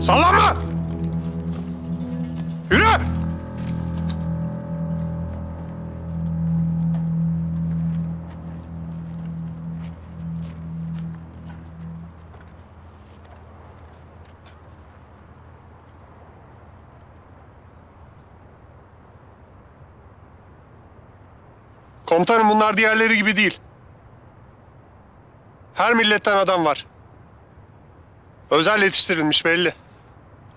Sallanma! Yürü! Komutanım bunlar diğerleri gibi değil. Her milletten adam var. Özel yetiştirilmiş belli.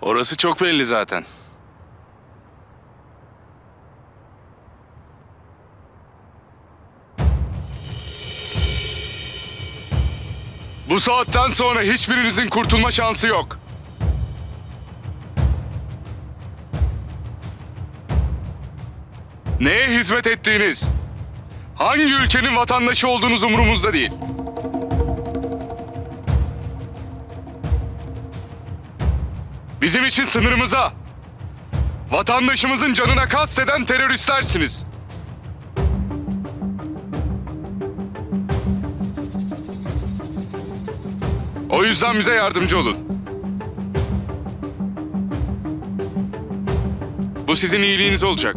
Orası çok belli zaten. Bu saatten sonra hiçbirinizin kurtulma şansı yok. Neye hizmet ettiğiniz, hangi ülkenin vatandaşı olduğunuz umurumuzda değil. Bizim için sınırımıza, vatandaşımızın canına kasteden teröristlersiniz. O yüzden bize yardımcı olun. Bu sizin iyiliğiniz olacak.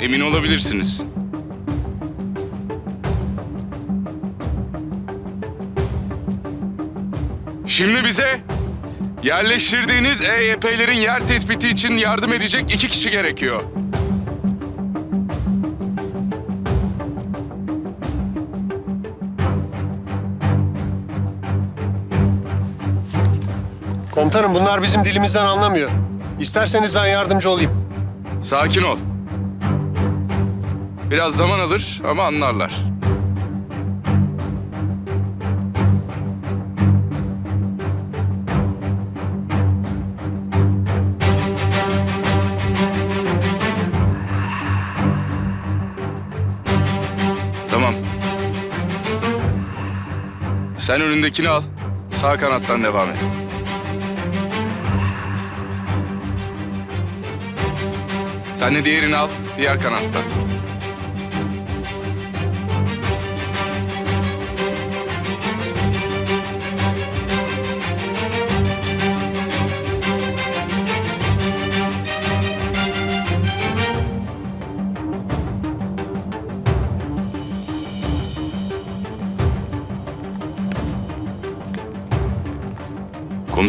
Emin olabilirsiniz. Şimdi bize Yerleştirdiğiniz EYP'lerin yer tespiti için yardım edecek iki kişi gerekiyor. Komutanım bunlar bizim dilimizden anlamıyor. İsterseniz ben yardımcı olayım. Sakin ol. Biraz zaman alır ama anlarlar. Sen önündekini al. Sağ kanattan devam et. Sen de diğerini al, diğer kanattan.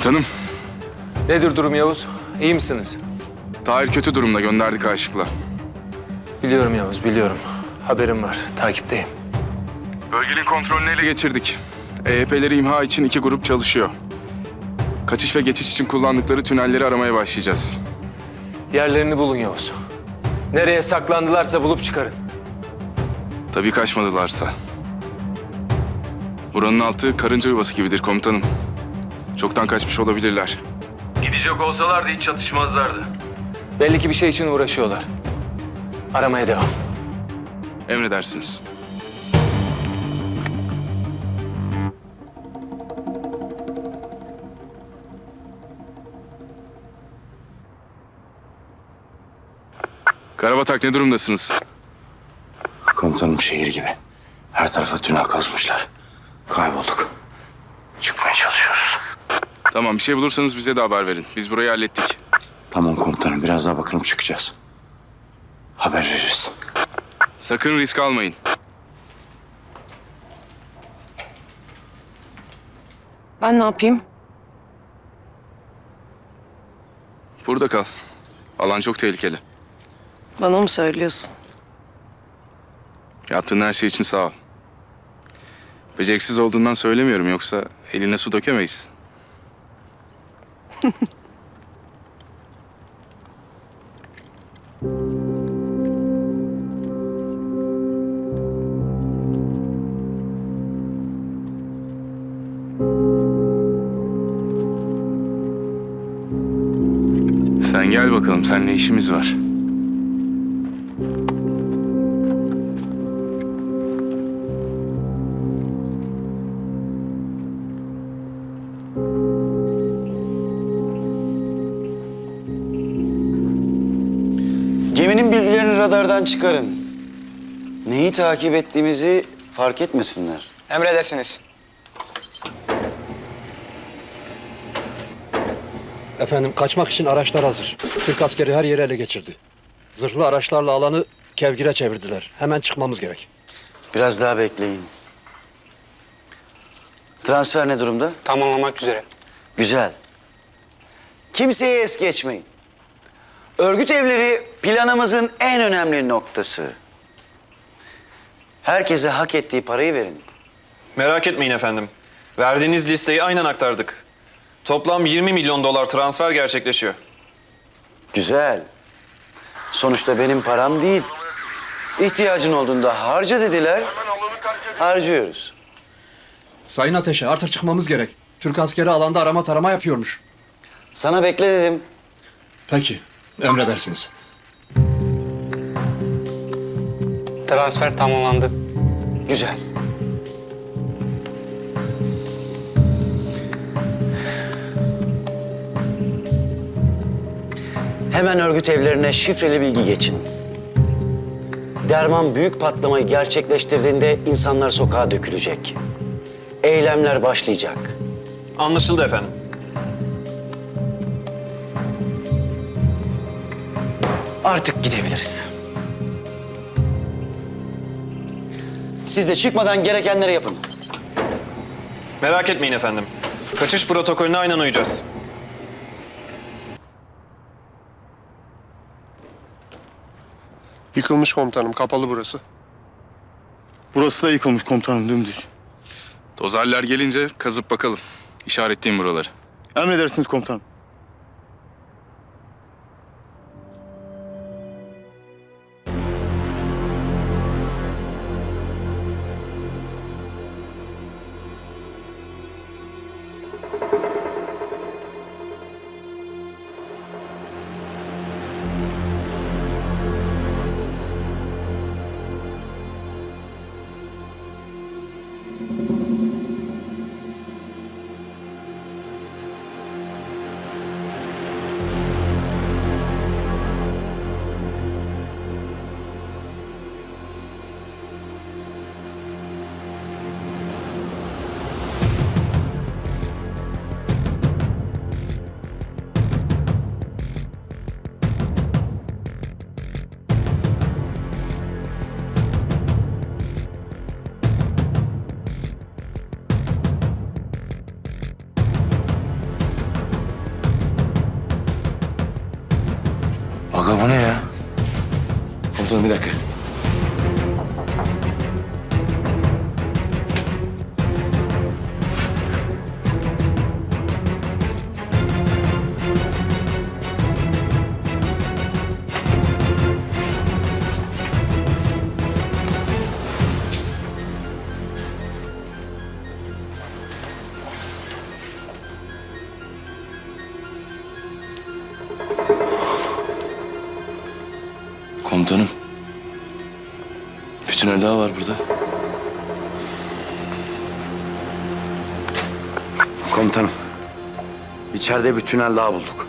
Komutanım, Nedir durum Yavuz? İyi misiniz? Tahir kötü durumda gönderdik aşıkla. Biliyorum Yavuz, biliyorum. Haberim var, takipteyim. Bölgenin kontrolünü ele geçirdik. EYP'leri imha için iki grup çalışıyor. Kaçış ve geçiş için kullandıkları tünelleri aramaya başlayacağız. Yerlerini bulun Yavuz. Nereye saklandılarsa bulup çıkarın. Tabii kaçmadılarsa. Buranın altı karınca yuvası gibidir komutanım. Çoktan kaçmış olabilirler. Gidecek olsalardı hiç çatışmazlardı. Belli ki bir şey için uğraşıyorlar. Aramaya devam. Emredersiniz. Karabatak ne durumdasınız? Komutanım şehir gibi. Her tarafa tünel kazmışlar. Kaybolduk. Çıkmaya çalışıyoruz. Tamam bir şey bulursanız bize de haber verin. Biz burayı hallettik. Tamam komutanım biraz daha bakalım çıkacağız. Haber veririz. Sakın risk almayın. Ben ne yapayım? Burada kal. Alan çok tehlikeli. Bana mı söylüyorsun? Yaptığın her şey için sağ ol. Beceriksiz olduğundan söylemiyorum yoksa eline su dökemeyiz. Sen gel bakalım, seninle işimiz var. Geminin bilgilerini radardan çıkarın. Neyi takip ettiğimizi fark etmesinler. Emredersiniz. Efendim kaçmak için araçlar hazır. Türk askeri her yeri ele geçirdi. Zırhlı araçlarla alanı kevgire çevirdiler. Hemen çıkmamız gerek. Biraz daha bekleyin. Transfer ne durumda? Tamamlamak üzere. Güzel. Kimseye es geçmeyin. Örgüt evleri planımızın en önemli noktası. Herkese hak ettiği parayı verin. Merak etmeyin efendim. Verdiğiniz listeyi aynen aktardık. Toplam 20 milyon dolar transfer gerçekleşiyor. Güzel. Sonuçta benim param değil. İhtiyacın olduğunda harca dediler. Harcıyoruz. Sayın Ateşe artık çıkmamız gerek. Türk askeri alanda arama tarama yapıyormuş. Sana bekle dedim. Peki emredersiniz. Transfer tamamlandı. Güzel. Hemen örgüt evlerine şifreli bilgi geçin. Derman büyük patlamayı gerçekleştirdiğinde insanlar sokağa dökülecek. Eylemler başlayacak. Anlaşıldı efendim. Artık gidebiliriz. Siz de çıkmadan gerekenleri yapın. Merak etmeyin efendim. Kaçış protokolüne aynen uyacağız. Yıkılmış komutanım. Kapalı burası. Burası da yıkılmış komutanım dümdüz. Dozerler gelince kazıp bakalım. İşaretleyeyim buraları. Emredersiniz komutanım. Aga bu ne ya? Komutanım bir dakika. Komutanım. İçeride bir tünel daha bulduk.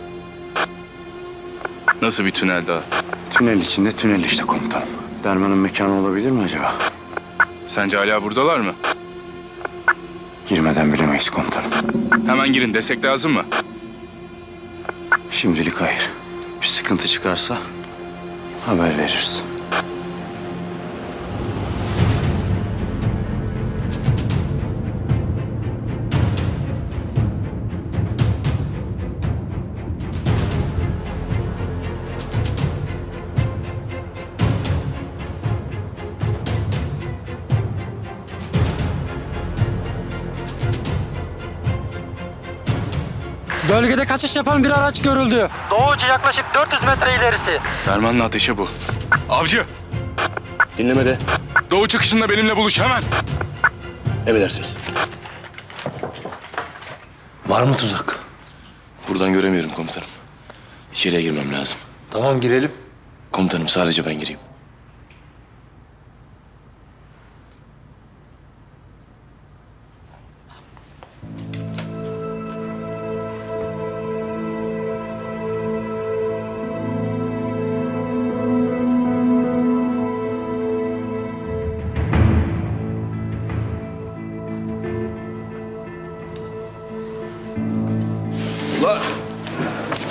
Nasıl bir tünel daha? Tünel içinde tünel işte komutanım. Dermanın mekanı olabilir mi acaba? Sence hala buradalar mı? Girmeden bilemeyiz komutanım. Hemen girin destek lazım mı? Şimdilik hayır. Bir sıkıntı çıkarsa haber veririz. Bölgede kaçış yapan bir araç görüldü. Doğucu yaklaşık 400 metre ilerisi. Dermanla ateşe bu. Avcı! Dinlemede. Doğu çıkışında benimle buluş hemen. Emredersiniz. Var mı tuzak? Buradan göremiyorum komutanım. İçeriye girmem lazım. Tamam girelim. Komutanım sadece ben gireyim.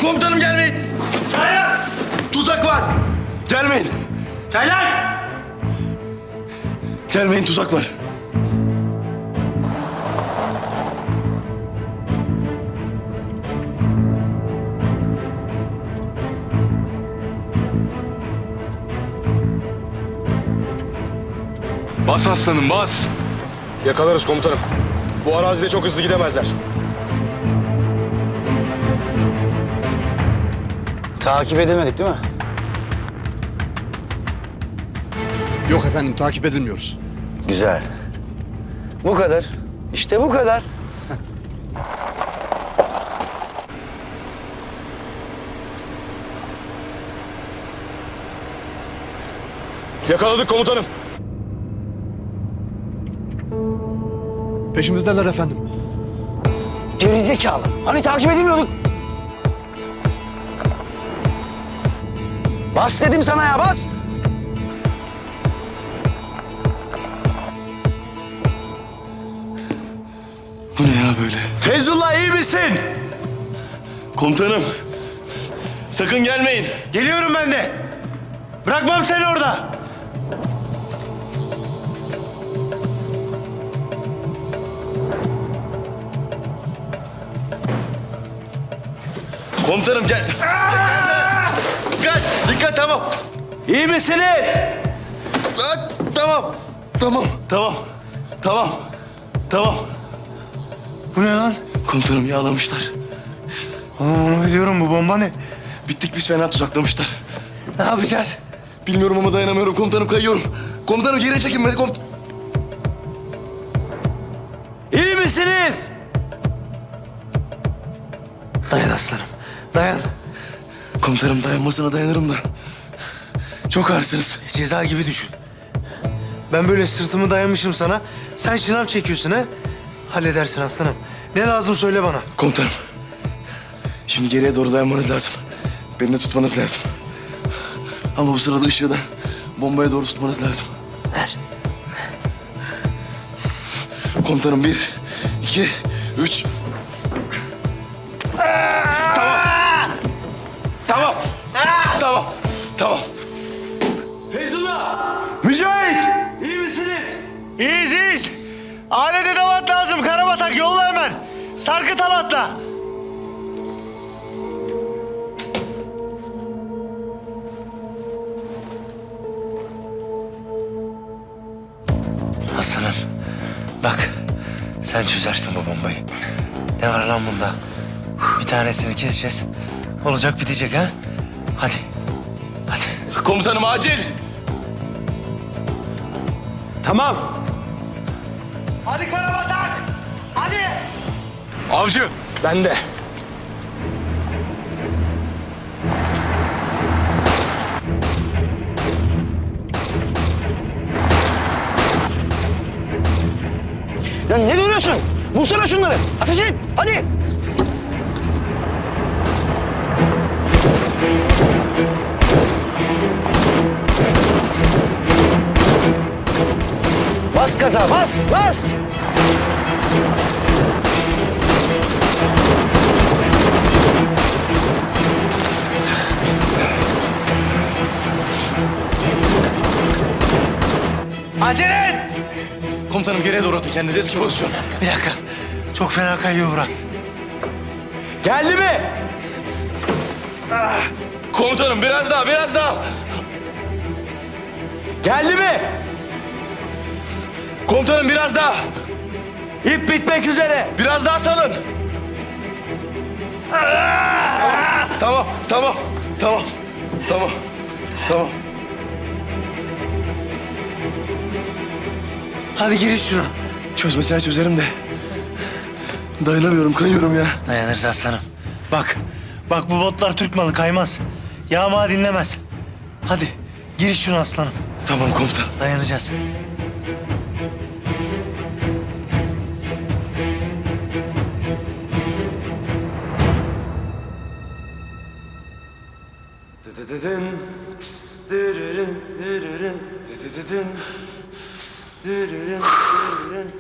Komutanım gelmeyin. Çaylar! Tuzak var. Gelmeyin. Çaylar! Gelmeyin tuzak var. Bas aslanım bas. Yakalarız komutanım. Bu arazide çok hızlı gidemezler. Takip edilmedik değil mi? Yok efendim takip edilmiyoruz. Güzel. Bu kadar. İşte bu kadar. Yakaladık komutanım. Peşimizdeler efendim. Gerizekalı. Hani takip edilmiyorduk? Bas dedim sana ya bas. Bu ne ya böyle? Feyzullah iyi misin? Komutanım. Sakın gelmeyin. Geliyorum ben de. Bırakmam seni orada. Komutanım gel. Dikkat, İyi misiniz? Ha, Tamam. Tamam, tamam. Tamam. Tamam. Bu ne lan? Komutanım yağlamışlar. Oğlum onu biliyorum bu bomba ne? Bittik biz fena tuzaklamışlar. Ne yapacağız? Bilmiyorum ama dayanamıyorum komutanım kayıyorum. Komutanım geri çekin beni komut... İyi misiniz? Dayan aslanım. Dayan. Komutanım dayanmasına dayanırım da. Çok ağırsınız. Ceza gibi düşün. Ben böyle sırtımı dayamışım sana. Sen şınav çekiyorsun ha? Halledersin aslanım. Ne lazım söyle bana. Komutanım. Şimdi geriye doğru dayanmanız lazım. Beni de tutmanız lazım. Ama bu sırada ışığı da bombaya doğru tutmanız lazım. Ver. Komutanım bir, iki, üç. Tamam. Tamam. Tamam. Tamam. Alet edevat lazım. Karabatak yolla hemen. Sarkıt halatla. Aslanım. Bak. Sen çözersin bu bombayı. Ne var lan bunda? Bir tanesini keseceğiz. Olacak bitecek ha? Hadi. Hadi. Komutanım acil. Tamam. Hadi Karabatak. Hadi. Avcı. Ben de. Ya ne duruyorsun? Vursana şunları. Ateş et. Hadi. Bas gaza bas bas. Acele et! Komutanım geriye doğru atın kendinizi eski pozisyon. Bir dakika. Çok fena kayıyor bura. Geldi mi? Komutanım biraz daha biraz daha. Geldi mi? Komutanım biraz daha. İp bitmek üzere. Biraz daha salın. Tamam, tamam, tamam, tamam, tamam. Hadi giriş şuna. Çözmesine çözerim de. Dayanamıyorum, kayıyorum ya. Dayanırız aslanım. Bak. Bak bu botlar Türk malı kaymaz. Yağma dinlemez. Hadi giriş şuna aslanım. Tamam komutan. Dayanacağız.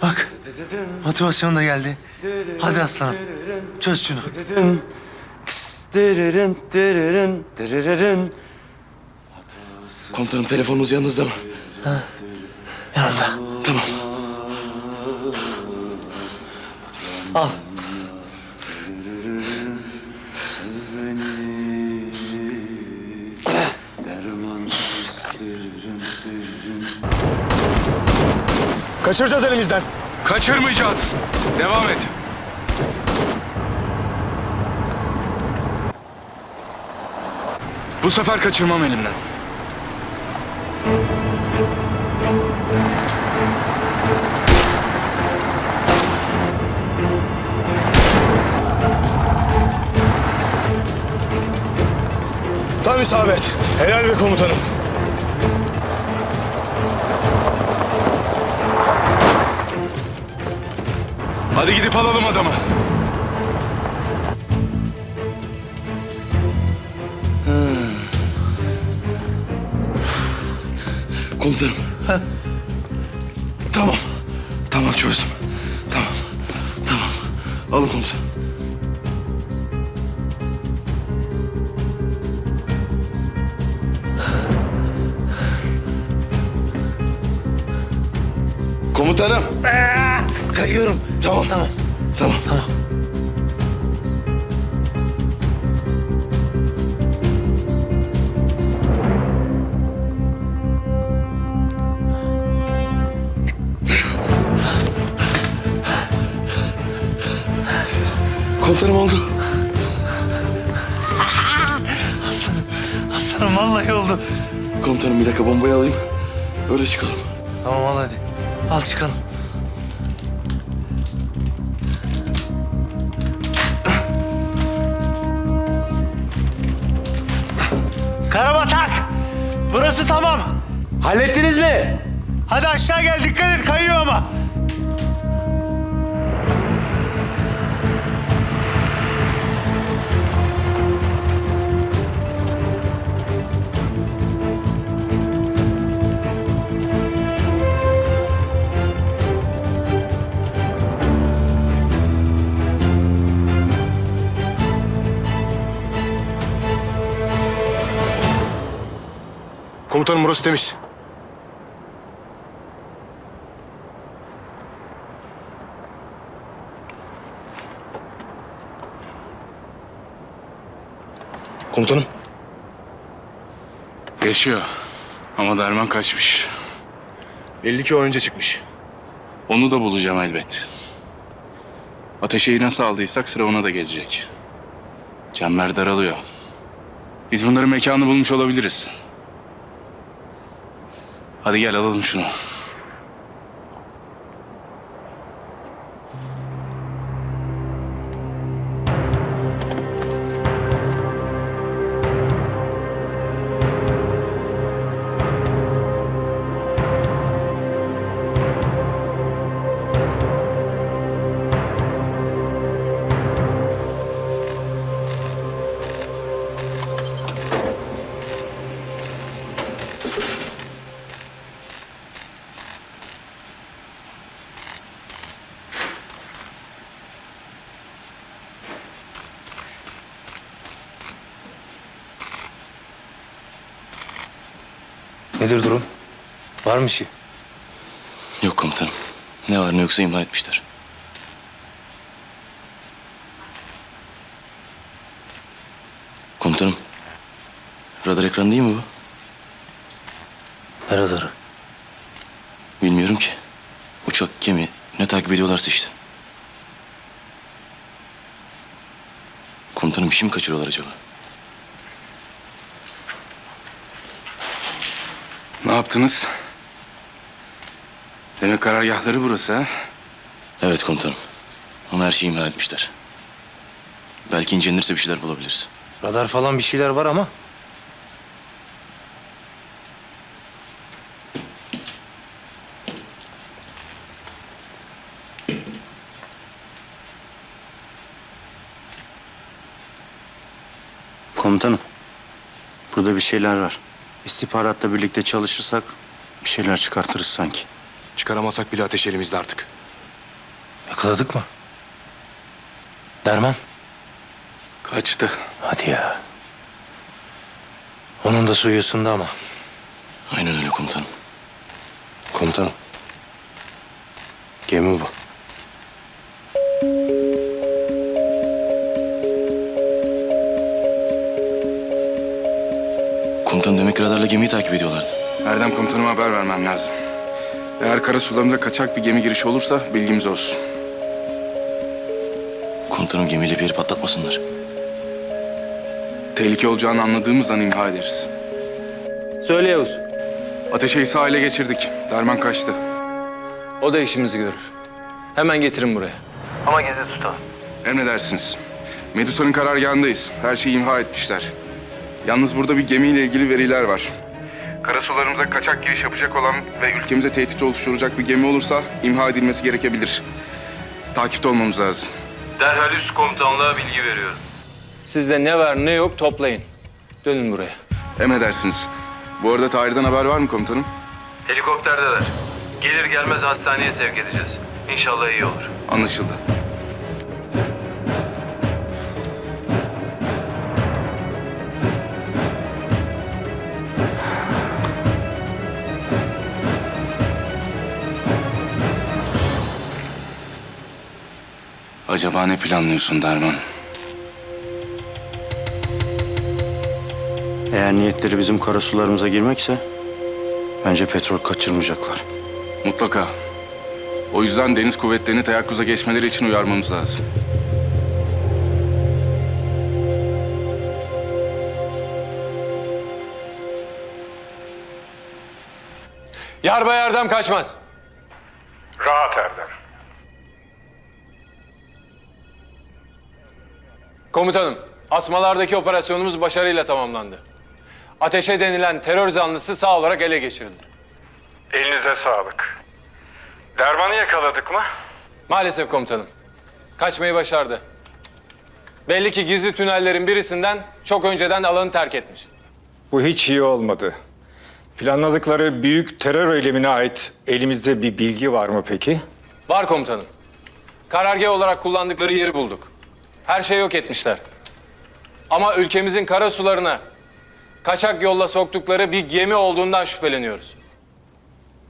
Bak. Motivasyon da geldi. Hadi aslanım. Çöz şunu. Dırırın, dırırın, dırırın. Komutanım telefonunuz yanınızda mı? Yanımda. Al. Kaçıracağız elimizden. Kaçırmayacağız. Devam et. Bu sefer kaçırmam elimden. Tam isabet. Helal be komutanım. Hadi gidip alalım adamı. Komutanım. Tamam. Tamam çözdüm. Tamam. Tamam. Alın komutanım. Komutanım. Kayıyorum. Tamam. Tamam. Tamam. Tamam. Komutanım oldu. Aslanım. Aslanım vallahi oldu. Komutanım bir dakika bombayı alayım. Öyle çıkalım. Tamam al hadi. Al çıkalım. Karabatak! Burası tamam. Hallettiniz mi? Hadi aşağı gel dikkat et kayıyor ama. Komutanım burası temiz. Komutanım. Yaşıyor. Ama Derman kaçmış. Belli ki o önce çıkmış. Onu da bulacağım elbet. Ateşe'yi nasıl aldıysak sıra ona da gelecek. Çember daralıyor. Biz bunların mekanı bulmuş olabiliriz. Hadi gel alalım şunu. Nedir durum? Var mı şey? Yok komutanım. Ne var ne yoksa imha etmişler. Komutanım. Radar ekranı değil mi bu? Ne radarı? Bilmiyorum ki. Uçak, gemi ne takip ediyorlarsa işte. Komutanım mi kaçırıyorlar acaba? Ne yaptınız? Demek karargahları burası ha? Evet komutanım. Ama her şeyi imha etmişler. Belki incelenirse bir şeyler bulabiliriz. Radar falan bir şeyler var ama. Komutanım. Burada bir şeyler var. İstihbaratla birlikte çalışırsak bir şeyler çıkartırız sanki. Çıkaramazsak bile ateş elimizde artık. Yakaladık mı? Derman. Kaçtı. Hadi ya. Onun da suyu ısındı ama. Aynen öyle komutanım. Komutanım. Gemi bu. Takip ediyorlardı. Erdem komutanıma haber vermem lazım. Eğer kara sularımıza kaçak bir gemi girişi olursa bilgimiz olsun. Komutanım gemiyle bir yeri patlatmasınlar. Tehlike olacağını anladığımız an imha ederiz. Söyle Yavuz. Ateşe'yi sağ ele geçirdik. Derman kaçtı. O da işimizi görür. Hemen getirin buraya. Ama gizli tutalım. Emredersiniz. Medusa'nın karargahındayız. Her şeyi imha etmişler. Yalnız burada bir gemiyle ilgili veriler var. Karasularımıza kaçak giriş yapacak olan ve ülkemize tehdit oluşturacak bir gemi olursa imha edilmesi gerekebilir. Takipte olmamız lazım. Derhal üst komutanlığa bilgi veriyorum. Sizde ne var ne yok toplayın. Dönün buraya. Emredersiniz. Bu arada Tahir'den haber var mı komutanım? Helikopterdeler. Gelir gelmez hastaneye sevk edeceğiz. İnşallah iyi olur. Anlaşıldı. Acaba ne planlıyorsun Derman? Eğer niyetleri bizim karasularımıza girmekse bence petrol kaçırmayacaklar. Mutlaka. O yüzden deniz kuvvetlerini teyakkuza geçmeleri için uyarmamız lazım. Yarbay Erdem kaçmaz. Komutanım, asmalardaki operasyonumuz başarıyla tamamlandı. Ateşe denilen terör zanlısı sağ olarak ele geçirildi. Elinize sağlık. Dermanı yakaladık mı? Maalesef komutanım. Kaçmayı başardı. Belli ki gizli tünellerin birisinden çok önceden alanı terk etmiş. Bu hiç iyi olmadı. Planladıkları büyük terör eylemine ait elimizde bir bilgi var mı peki? Var komutanım. Karargah olarak kullandıkları yeri bulduk. Her şeyi yok etmişler. Ama ülkemizin kara sularına kaçak yolla soktukları bir gemi olduğundan şüpheleniyoruz.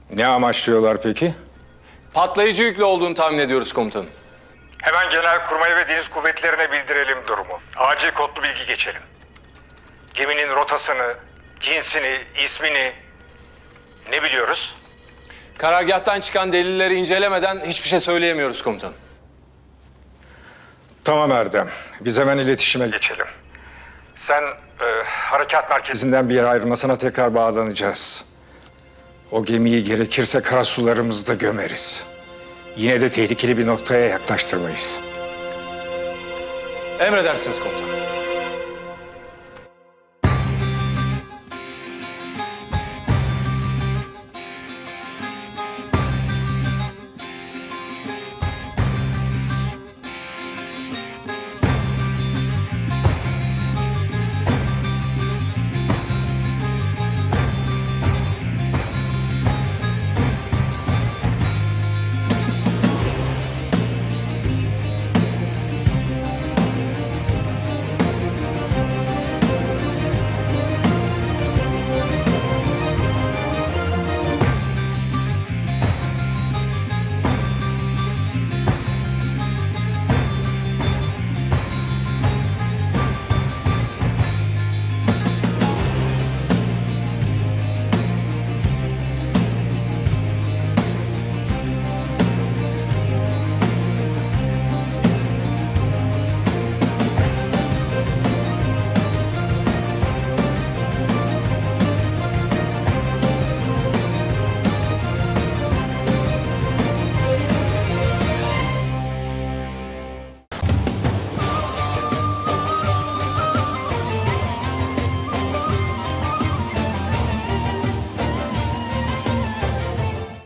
Ne amaçlıyorlar peki? Patlayıcı yüklü olduğunu tahmin ediyoruz komutanım. Hemen Genelkurmay ve Deniz Kuvvetlerine bildirelim durumu. Acil kodlu bilgi geçelim. Geminin rotasını, cinsini, ismini ne biliyoruz? Karargahtan çıkan delilleri incelemeden hiçbir şey söyleyemiyoruz komutanım. Tamam Erdem. Biz hemen iletişime geç. Geçelim. Sen e, harekat merkezi Kezinden bir yer ayrılmasına tekrar bağlanacağız. O gemiyi gerekirse kara sularımızda gömeriz. Yine de tehlikeli bir noktaya yaklaştırmayız. Emredersiniz komutanım.